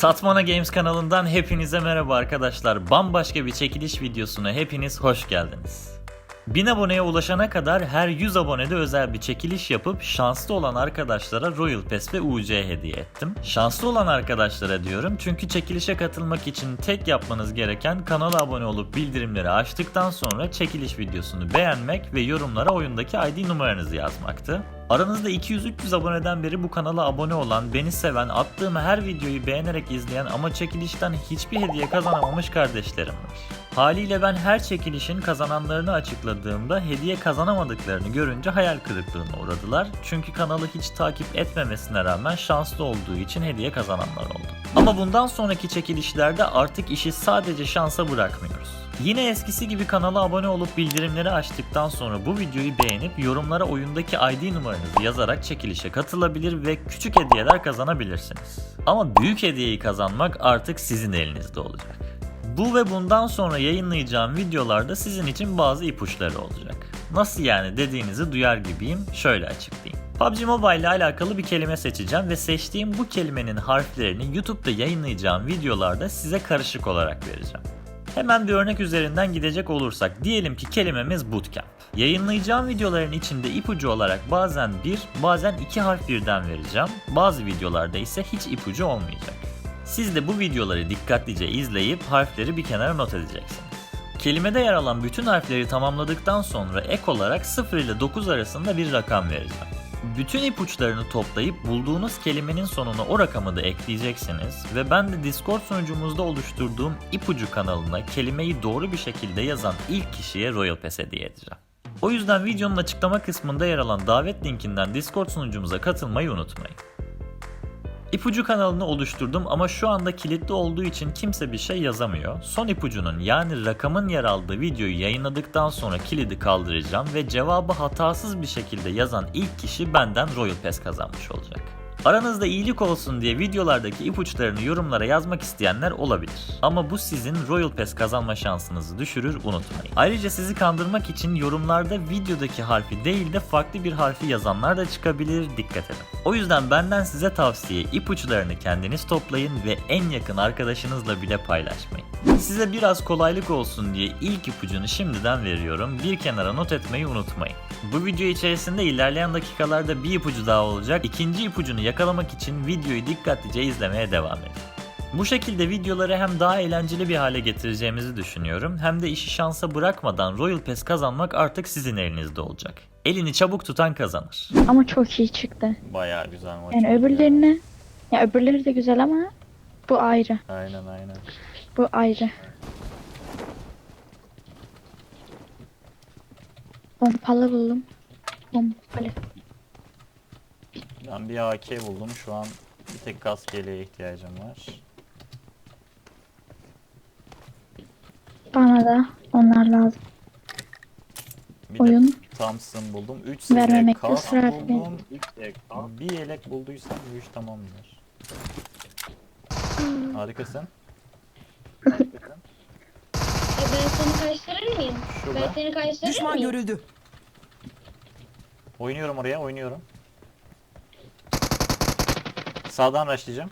Tatmana Games kanalından hepinize merhaba arkadaşlar. Bambaşka bir çekiliş videosuna hepiniz hoş geldiniz. 1000 aboneye ulaşana kadar her 100 abonede özel bir çekiliş yapıp şanslı olan arkadaşlara Royal Pass ve UC hediye ettim. Şanslı olan arkadaşlara diyorum çünkü çekilişe katılmak için tek yapmanız gereken kanala abone olup bildirimleri açtıktan sonra çekiliş videosunu beğenmek ve yorumlara oyundaki ID numaranızı yazmaktı. Aranızda 200-300 aboneden beri bu kanala abone olan, beni seven, attığım her videoyu beğenerek izleyen ama çekilişten hiçbir hediye kazanamamış kardeşlerim var. Haliyle ben her çekilişin kazananlarını açıkladığımda hediye kazanamadıklarını görünce hayal kırıklığına uğradılar. Çünkü kanalı hiç takip etmemesine rağmen şanslı olduğu için hediye kazananlar oldu. Ama bundan sonraki çekilişlerde artık işi sadece şansa bırakmıyoruz. Yine eskisi gibi kanala abone olup bildirimleri açtıktan sonra bu videoyu beğenip yorumlara oyundaki ID numaranızı yazarak çekilişe katılabilir ve küçük hediyeler kazanabilirsiniz. Ama büyük hediyeyi kazanmak artık sizin elinizde olacak. Bu ve bundan sonra yayınlayacağım videolarda sizin için bazı ipuçları olacak. Nasıl yani dediğinizi duyar gibiyim, şöyle açıklayayım. PUBG Mobile ile alakalı bir kelime seçeceğim ve seçtiğim bu kelimenin harflerini YouTube'da yayınlayacağım videolarda size karışık olarak vereceğim. Hemen bir örnek üzerinden gidecek olursak diyelim ki kelimemiz bootcamp. Yayınlayacağım videoların içinde ipucu olarak bazen bir, bazen iki harf birden vereceğim. Bazı videolarda ise hiç ipucu olmayacak. Siz de bu videoları dikkatlice izleyip harfleri bir kenara not edeceksiniz. Kelimede yer alan bütün harfleri tamamladıktan sonra ek olarak 0 ile 9 arasında bir rakam vereceğim. Bütün ipuçlarını toplayıp bulduğunuz kelimenin sonuna o rakamı da ekleyeceksiniz ve ben de Discord sunucumuzda oluşturduğum ipucu kanalına kelimeyi doğru bir şekilde yazan ilk kişiye Royal Pass hediye edeceğim. O yüzden videonun açıklama kısmında yer alan davet linkinden Discord sunucumuza katılmayı unutmayın. İpucu kanalını oluşturdum ama şu anda kilitli olduğu için kimse bir şey yazamıyor. Son ipucunun yani rakamın yer aldığı videoyu yayınladıktan sonra kilidi kaldıracağım ve cevabı hatasız bir şekilde yazan ilk kişi benden Royal Pass kazanmış olacak. Aranızda iyilik olsun diye videolardaki ipuçlarını yorumlara yazmak isteyenler olabilir. Ama bu sizin Royal Pass kazanma şansınızı düşürür unutmayın. Ayrıca sizi kandırmak için yorumlarda videodaki harfi değil de farklı bir harfi yazanlar da çıkabilir dikkat edin. O yüzden benden size tavsiye ipuçlarını kendiniz toplayın ve en yakın arkadaşınızla bile paylaşmayın. Size biraz kolaylık olsun diye ilk ipucunu şimdiden veriyorum. Bir kenara not etmeyi unutmayın. Bu video içerisinde ilerleyen dakikalarda bir ipucu daha olacak. İkinci ipucunu yakalamak için videoyu dikkatlice izlemeye devam edin. Bu şekilde videoları hem daha eğlenceli bir hale getireceğimizi düşünüyorum hem de işi şansa bırakmadan Royal Pass kazanmak artık sizin elinizde olacak. Elini çabuk tutan kazanır. Ama çok iyi çıktı. Bayağı güzel maç. Yani öbürlerine ya öbürleri de güzel ama bu ayrı. Aynen aynen. Bu ayrı. Pompalı buldum. Pompalı. Ben bir AK buldum. Şu an bir tek kask yeleğe ihtiyacım var. Bana da onlar lazım. Bir de Oyun. Thompson buldum. 3 seviye Vermemekte ısrar etmeyin. buldum. Bir yelek bulduysam bu iş tamamdır. Harikasın. E ben seni karıştırır mıyım? Ben Şurada. seni karıştırır Düşman mıyım? görüldü. Oynuyorum oraya, oynuyorum. Sağdan başlayacağım.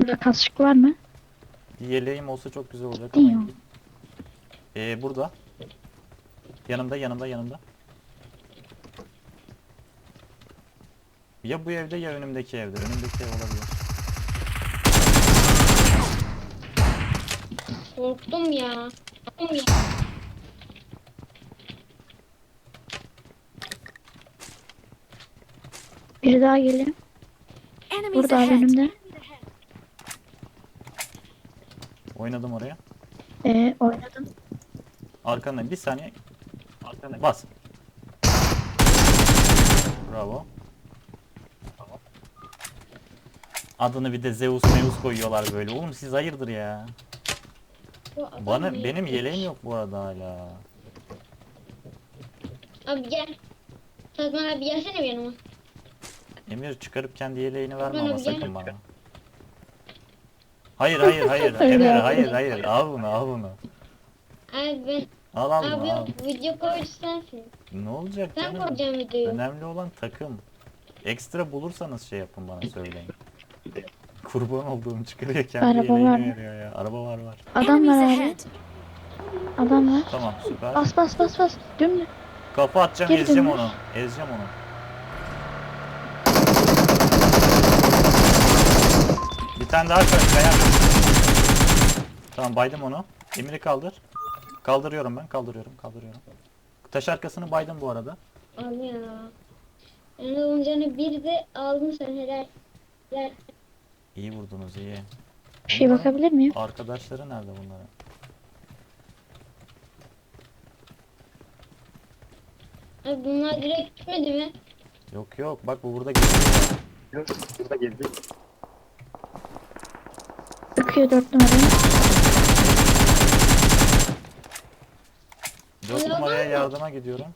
Burada kasık var mı? Bir yeleğim olsa çok güzel olacak Değil ama. mi? Ee, burada. Yanımda, yanımda, yanımda. Ya bu evde ya önümdeki evde. Önümdeki ev olabilir. Korktum ya. Korktum ya. Biri daha geliyor. Burada ahead. önümde. Oynadım oraya. Ee, oynadım. Arkandayım. Bir saniye. Arkandayım. Bas. Bravo. Adını bir de Zeus Meus koyuyorlar böyle. Oğlum siz hayırdır ya? Bana benim yeleğim yok bu arada hala. Abi gel. Tatman abi gelsene bir yanıma. Emir çıkarıp kendi yeleğini verme ama sakın bana. Hayır hayır hayır. Emir hayır hayır. Al bunu al bunu. Abi ben Al al abi bunu al. yok video koyucu sensin. Ne olacak Sen canım? koyacaksın videoyu. Önemli olan takım. Ekstra bulursanız şey yapın bana söyleyin. Kurban olduğum çıkarıyor kendi Araba yeleğini var mı? veriyor ya. Araba var var. Adam var abi. Adam var. Tamam süper. Bas bas bas bas. Dümdüz. Kafa atacağım Geri ezeceğim dönüş. onu. Ezeceğim onu. Bir tane daha koy. Kaya. Tamam baydım onu. Emir'i kaldır. Kaldırıyorum ben. Kaldırıyorum. Kaldırıyorum. Taş arkasını baydım bu arada. Abi ya. Yani canı bir de aldın sen helal. Helal. İyi vurdunuz iyi. Bir şey bakabilir miyim? Arkadaşları nerede bunların? Abi bunlar direkt gitmedi mi? Yok yok bak bu burada geziyor. Bakıyor dört numarayı. Dört numaraya yardıma gidiyorum.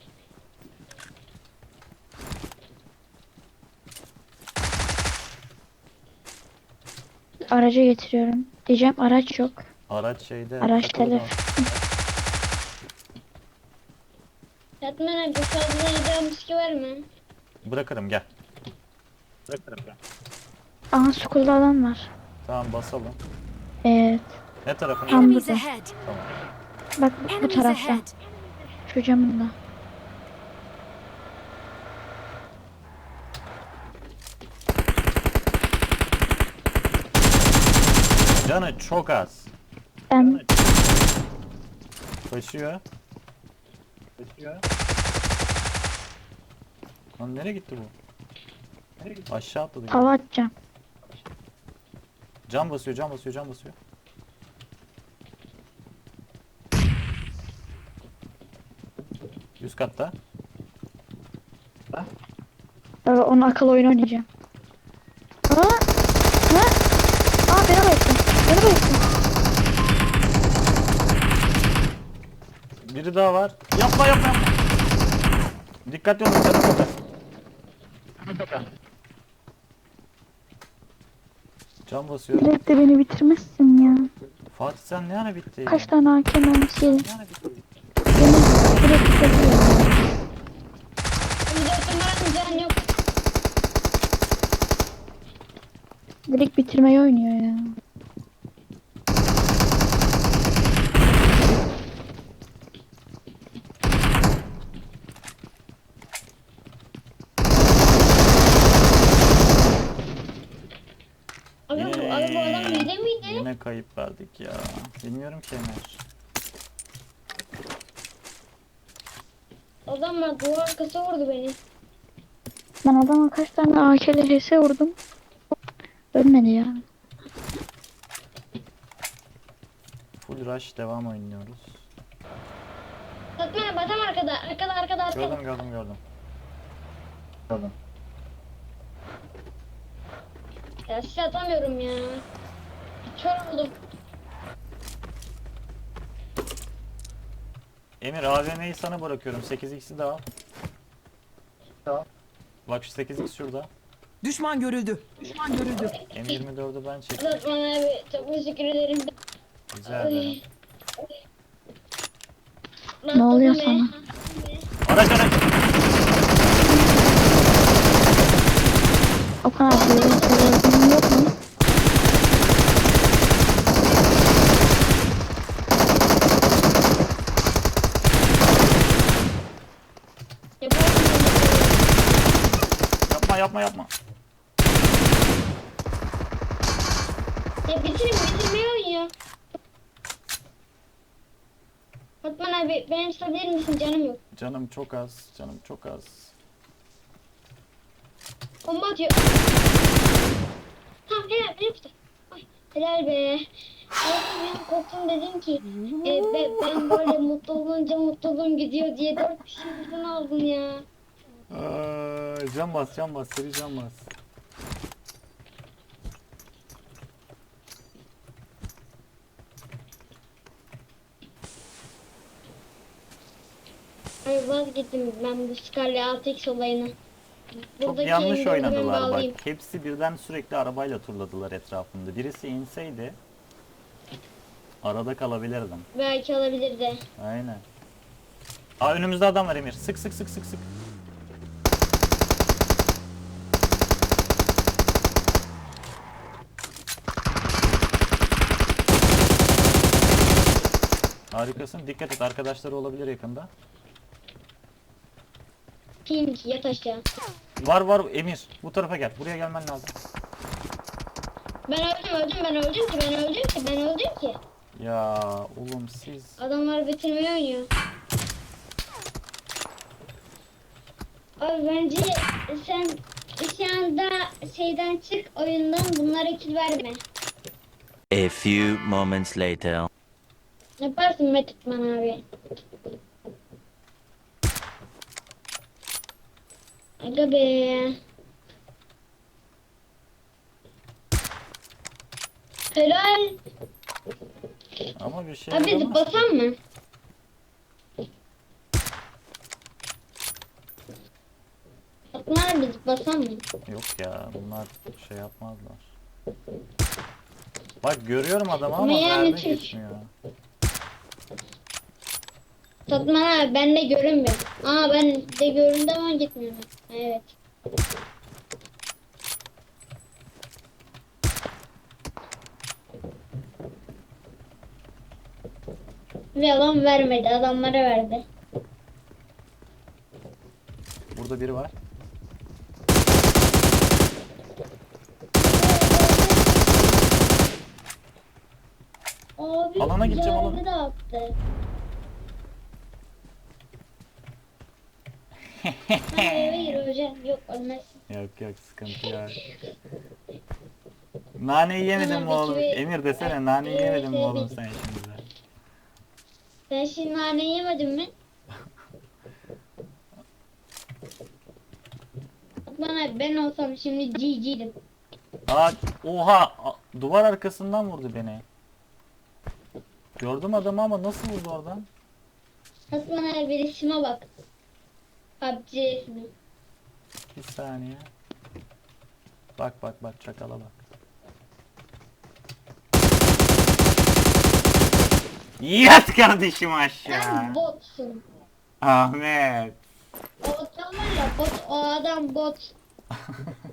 Araca getiriyorum. Diyeceğim araç yok. Araç şeyde. Araç takılı da. telef. Yatman abi fazla yiyeceğim ki var mı? Bırakırım gel. Bırakırım gel. Aha school'da adam var. Tamam basalım. Evet. Ne tarafına? Tam burada. ahead. Tamam. Bak bu, tarafta. Şu camında. Canı çok az. Ben Koşuyor. Koşuyor. Lan nereye gitti bu? Nereye gitti? Aşağı atladı. hava atacağım. Cam basıyor, cam basıyor, cam basıyor. Üst katta. Ee, onun akıl oyunu oynayacağım. Aa! Ha? Aa beni bayılttın. Beni bayılttın. Biri daha var. Yapma yapma yapma. Dikkatli olun canım çok az. Cam basıyor. Direkt de beni bitirmezsin ya. Fatih sen ne ara bitti? Kaç tane hakem mermisi yedin? Ne ara bitti? Beni direkt bitiriyor. Direkt bitirmeyi oynuyor ya. Abi, bu- abi bu adam hile miydi? Yine kayıp verdik ya. Bilmiyorum ki Emir. Adam var duvar arkası vurdu beni. Ben adama kaç tane AK'li HS vurdum. Ölmedi ya. Full rush devam oynuyoruz. Satma adam arkada. Arkada arkada arkada. Gördüm gördüm gördüm. Gördüm. Ya size atamıyorum ya. Kör oldum. Emir AVM'yi sana bırakıyorum. 8x'i de al. Tamam. Bak şu 8x şurada. Düşman görüldü. Düşman görüldü. M24'ü ben çektim. Satma abi çok teşekkür ederim. Rica ederim. Ne oluyor sana? Araç araç. Okan abi yok mu? Yaparsın. Yapma yapma. Ya bitirin bitirmeyi oynuyor. Fatman abi benim tutabilir misin canım yok. Canım çok az. Canım çok az. Bomba atıyor. Tamam helal benim tutar. Ay, helal be. Ben korktum dedim ki e, ben, ben böyle mutlu olunca mutluluğum gidiyor diye dört kişi birden aldın ya. Aa, can bas can bas. Seri can bas. Ay vazgeçtim ben bu Scarlet 6x olayını. Çok Buradaki yanlış oynadılar bak. bağlayayım. Hepsi birden sürekli arabayla turladılar etrafında. Birisi inseydi arada kalabilirdim. Belki alabilirdi. Aynen. Aa önümüzde adam var Emir. Sık sık sık sık sık. Harikasın. Dikkat et arkadaşları olabilir yakında. Pink yat aşağı. Var var Emir. Bu tarafa gel. Buraya gelmen lazım. Ben öldüm öldüm ben öldüm ki ben öldüm ki ben öldüm ki. Ya oğlum siz. Adamlar bitirmeyi oynuyor. Abi bence sen şu anda şeyden çık oyundan bunlara kill verme. A few moments later. Yaparsın Metitman abi. Aga be. Helal. Ama bir şey Abi yaramaz. zıplasam mı? Atlar abi zıplasam mı? Yok ya bunlar şey yapmazlar. Bak görüyorum adamı ama yani mermi Türk. Tatman abi ben de görünmüyor. Aa ben de göründü ama gitmiyor. Evet. Ve adam vermedi. Adamlara verdi. Burada biri var. Abi Alana gideceğim, alana. attı. Hayır hayır hocam yok ölmezsin. Yok yok sıkıntı ya. Naneyi yemedin mi oğlum? Emir desene naneyi Evet, yemedin mi evet. oğlum sen şimdi? Sen şimdi nane yemedin mi? Atman abi ben olsam şimdi GG'dim. Aa, oha! a- Duvar arkasından vurdu beni. Gördüm adamı ama nasıl vurdu oradan? Atman abi resime bak. PUBG resmi. Bir saniye. Bak bak bak çakala bak. Yat kardeşim aşağı. Sen botsun. Ahmet. O adam var ya bot, o adam bot.